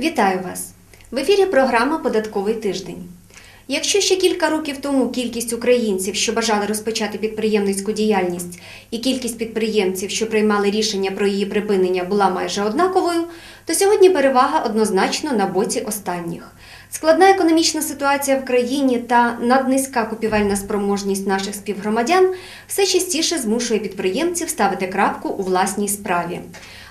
Вітаю вас! В ефірі програма Податковий тиждень. Якщо ще кілька років тому кількість українців, що бажали розпочати підприємницьку діяльність, і кількість підприємців, що приймали рішення про її припинення, була майже однаковою, то сьогодні перевага однозначно на боці останніх. Складна економічна ситуація в країні та наднизька купівельна спроможність наших співгромадян все частіше змушує підприємців ставити крапку у власній справі.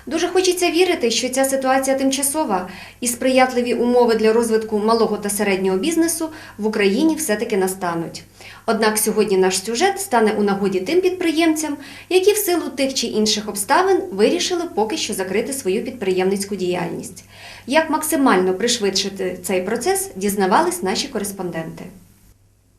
Дуже хочеться вірити, що ця ситуація тимчасова і сприятливі умови для розвитку малого та середнього бізнесу в Україні все-таки настануть. Однак сьогодні наш сюжет стане у нагоді тим підприємцям, які в силу тих чи інших обставин вирішили поки що закрити свою підприємницьку діяльність. Як максимально пришвидшити цей процес, дізнавались наші кореспонденти.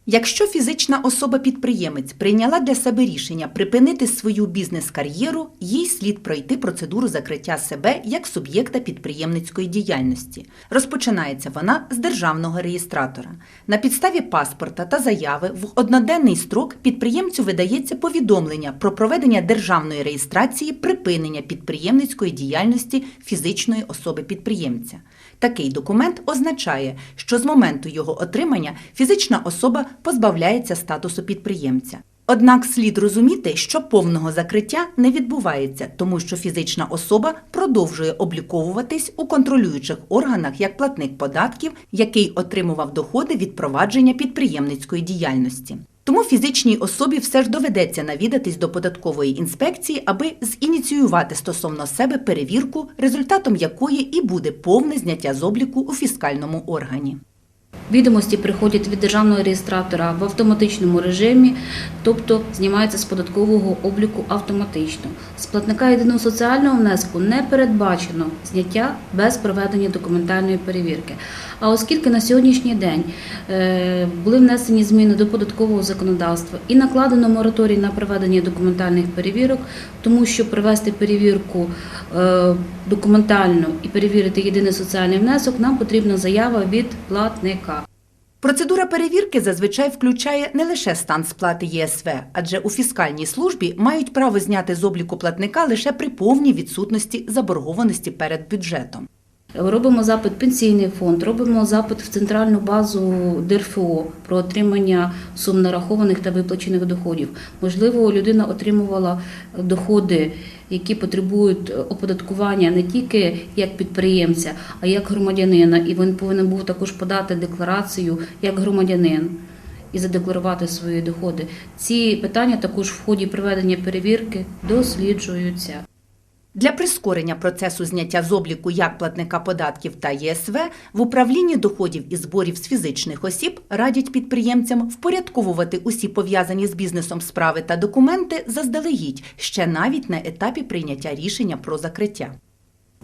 Якщо фізична особа-підприємець прийняла для себе рішення припинити свою бізнес-кар'єру, їй слід пройти процедуру закриття себе як суб'єкта підприємницької діяльності. Розпочинається вона з державного реєстратора. На підставі паспорта та заяви в одноденний строк підприємцю видається повідомлення про проведення державної реєстрації припинення підприємницької діяльності фізичної особи-підприємця. Такий документ означає, що з моменту його отримання фізична особа позбавляється статусу підприємця. Однак слід розуміти, що повного закриття не відбувається, тому що фізична особа продовжує обліковуватись у контролюючих органах як платник податків, який отримував доходи від провадження підприємницької діяльності. Тому фізичній особі все ж доведеться навідатись до податкової інспекції, аби зініціювати стосовно себе перевірку, результатом якої і буде повне зняття з обліку у фіскальному органі. Відомості приходять від державного реєстратора в автоматичному режимі, тобто знімаються з податкового обліку автоматично. З платника єдиного соціального внеску не передбачено зняття без проведення документальної перевірки. А оскільки на сьогоднішній день е, були внесені зміни до податкового законодавства і накладено мораторій на проведення документальних перевірок, тому що провести перевірку е, документально і перевірити єдиний соціальний внесок, нам потрібна заява від платника. Процедура перевірки зазвичай включає не лише стан сплати ЄСВ, адже у фіскальній службі мають право зняти з обліку платника лише при повній відсутності заборгованості перед бюджетом. Робимо запит в пенсійний фонд, робимо запит в центральну базу ДРФО про отримання сум нарахованих та виплачених доходів. Можливо, людина отримувала доходи, які потребують оподаткування не тільки як підприємця, а як громадянина. І він повинен був також подати декларацію як громадянин і задекларувати свої доходи. Ці питання також в ході проведення перевірки досліджуються. Для прискорення процесу зняття з обліку як платника податків та ЄСВ в управлінні доходів і зборів з фізичних осіб радять підприємцям впорядковувати усі пов'язані з бізнесом справи та документи заздалегідь, ще навіть на етапі прийняття рішення про закриття.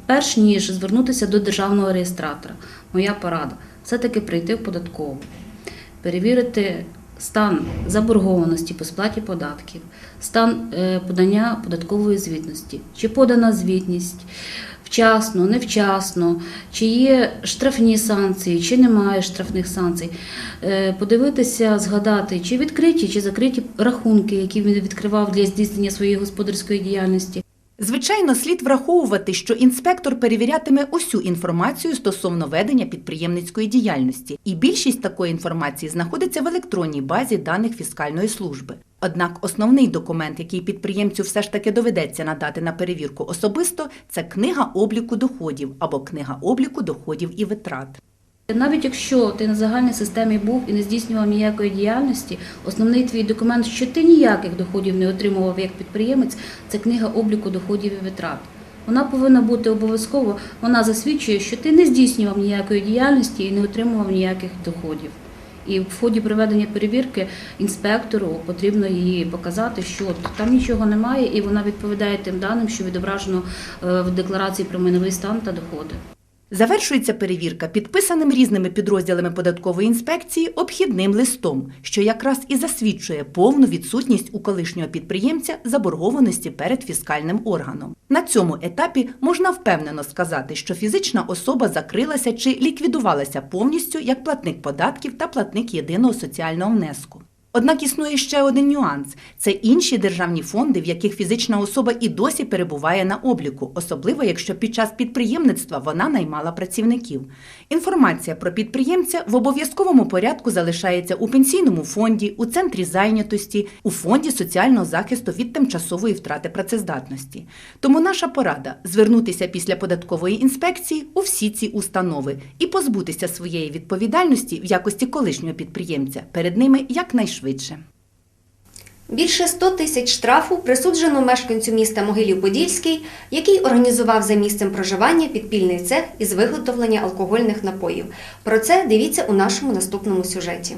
Перш ніж звернутися до державного реєстратора, моя порада все-таки прийти в податкову, перевірити стан заборгованості по сплаті податків, стан е, подання податкової звітності, чи подана звітність вчасно, невчасно, чи є штрафні санкції, чи немає штрафних санкцій. Е, Подивитися, згадати, чи відкриті, чи закриті рахунки, які він відкривав для здійснення своєї господарської діяльності. Звичайно, слід враховувати, що інспектор перевірятиме усю інформацію стосовно ведення підприємницької діяльності, і більшість такої інформації знаходиться в електронній базі даних фіскальної служби. Однак основний документ, який підприємцю все ж таки доведеться надати на перевірку особисто, це книга обліку доходів або книга обліку доходів і витрат. Навіть якщо ти на загальній системі був і не здійснював ніякої діяльності, основний твій документ, що ти ніяких доходів не отримував як підприємець, це книга обліку доходів і витрат. Вона повинна бути обов'язково, вона засвідчує, що ти не здійснював ніякої діяльності і не отримував ніяких доходів. І в ході проведення перевірки інспектору потрібно її показати, що там нічого немає, і вона відповідає тим даним, що відображено е, в декларації про майновий стан та доходи. Завершується перевірка підписаним різними підрозділами податкової інспекції обхідним листом, що якраз і засвідчує повну відсутність у колишнього підприємця заборгованості перед фіскальним органом. На цьому етапі можна впевнено сказати, що фізична особа закрилася чи ліквідувалася повністю як платник податків та платник єдиного соціального внеску. Однак існує ще один нюанс: це інші державні фонди, в яких фізична особа і досі перебуває на обліку, особливо якщо під час підприємництва вона наймала працівників. Інформація про підприємця в обов'язковому порядку залишається у пенсійному фонді, у центрі зайнятості, у фонді соціального захисту від тимчасової втрати працездатності. Тому наша порада звернутися після податкової інспекції у всі ці установи і позбутися своєї відповідальності в якості колишнього підприємця перед ними якнайшвидше. Більше 100 тисяч штрафу присуджено мешканцю міста Могилів-Подільський, який організував за місцем проживання підпільний цех із виготовлення алкогольних напоїв. Про це дивіться у нашому наступному сюжеті.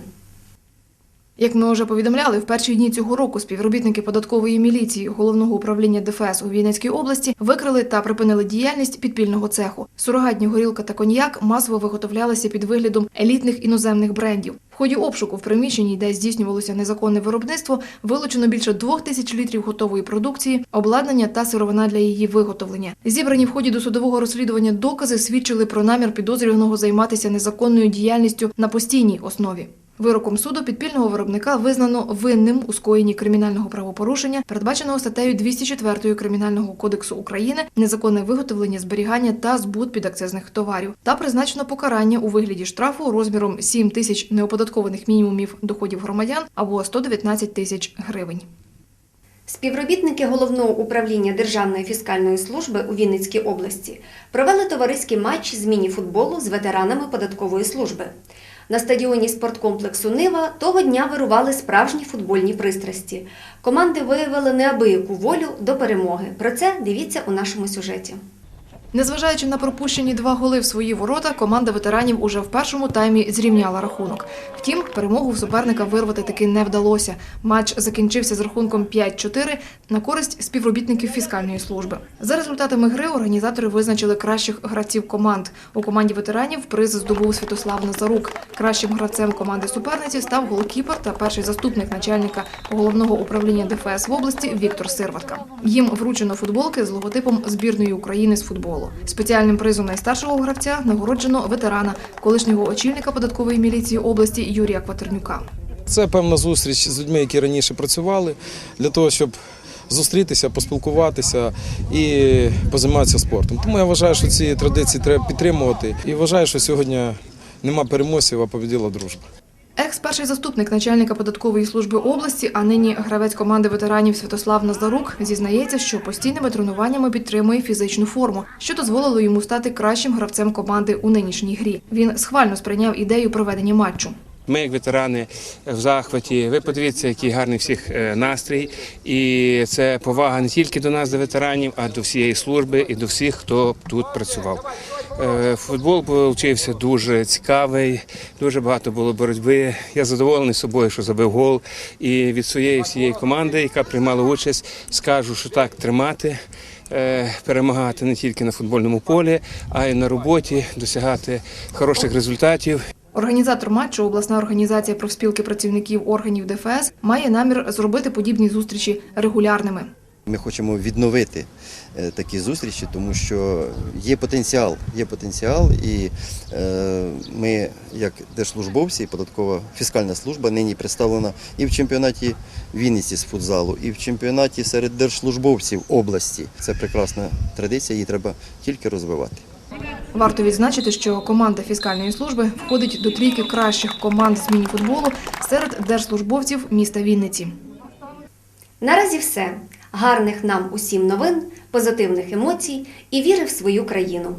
Як ми вже повідомляли, в перші дні цього року співробітники податкової міліції головного управління ДФС у Вінницькій області викрили та припинили діяльність підпільного цеху. Сурогатні горілка та коньяк масово виготовлялися під виглядом елітних іноземних брендів. В ході обшуку в приміщенні, де здійснювалося незаконне виробництво, вилучено більше двох тисяч літрів готової продукції, обладнання та сировина для її виготовлення. Зібрані в ході досудового розслідування докази свідчили про намір підозрюваного займатися незаконною діяльністю на постійній основі. Вироком суду підпільного виробника визнано винним у скоєнні кримінального правопорушення, передбаченого статтею 204 Кримінального кодексу України незаконне виготовлення, зберігання та збут підакцизних товарів, та призначено покарання у вигляді штрафу розміром 7 тисяч неоподаткованих мінімумів доходів громадян або 119 тисяч гривень. Співробітники головного управління Державної фіскальної служби у Вінницькій області провели товариський матч з міні-футболу з ветеранами податкової служби. На стадіоні спорткомплексу Нива того дня вирували справжні футбольні пристрасті. Команди виявили неабияку волю до перемоги. Про це дивіться у нашому сюжеті. Незважаючи на пропущені два голи в свої ворота, команда ветеранів уже в першому таймі зрівняла рахунок. Втім, перемогу в суперника вирвати таки не вдалося. Матч закінчився з рахунком 5-4 на користь співробітників фіскальної служби. За результатами гри організатори визначили кращих гравців команд. У команді ветеранів приз здобув Святослав Назарук. Кращим гравцем команди суперниці став голкіпер та перший заступник начальника головного управління ДФС в області Віктор Сирватка. Їм вручено футболки з логотипом збірної України з футболу. Спеціальним призом найстаршого гравця нагороджено ветерана, колишнього очільника податкової міліції області Юрія Кватернюка. Це певна зустріч з людьми, які раніше працювали, для того, щоб зустрітися, поспілкуватися і позайматися спортом. Тому я вважаю, що ці традиції треба підтримувати. І вважаю, що сьогодні нема переможців, а побіділа дружба. Екс перший заступник начальника податкової служби області, а нині гравець команди ветеранів Святослав Назарук зізнається, що постійними тренуваннями підтримує фізичну форму, що дозволило йому стати кращим гравцем команди у нинішній грі. Він схвально сприйняв ідею проведення матчу. Ми, як ветерани, в захваті. Ви подивіться, який гарний всіх е, настрій. І це повага не тільки до нас, до ветеранів, а до всієї служби і до всіх, хто тут працював. Е, Футбол вийшов дуже цікавий, дуже багато було боротьби. Я задоволений собою, що забив гол. І від своєї всієї команди, яка приймала участь, скажу, що так тримати. е, Перемагати не тільки на футбольному полі, а й на роботі, досягати хороших результатів. Організатор матчу, обласна організація профспілки працівників органів ДФС, має намір зробити подібні зустрічі регулярними. Ми хочемо відновити е, такі зустрічі, тому що є потенціал. Є потенціал, і е, ми, як держслужбовці, податкова фіскальна служба нині представлена і в чемпіонаті Вінниці з футзалу, і в чемпіонаті серед держслужбовців області. Це прекрасна традиція, її треба тільки розвивати. Варто відзначити, що команда фіскальної служби входить до трійки кращих команд з мініфутболу серед держслужбовців міста Вінниці. Наразі все. Гарних нам усім новин, позитивних емоцій і віри в свою країну.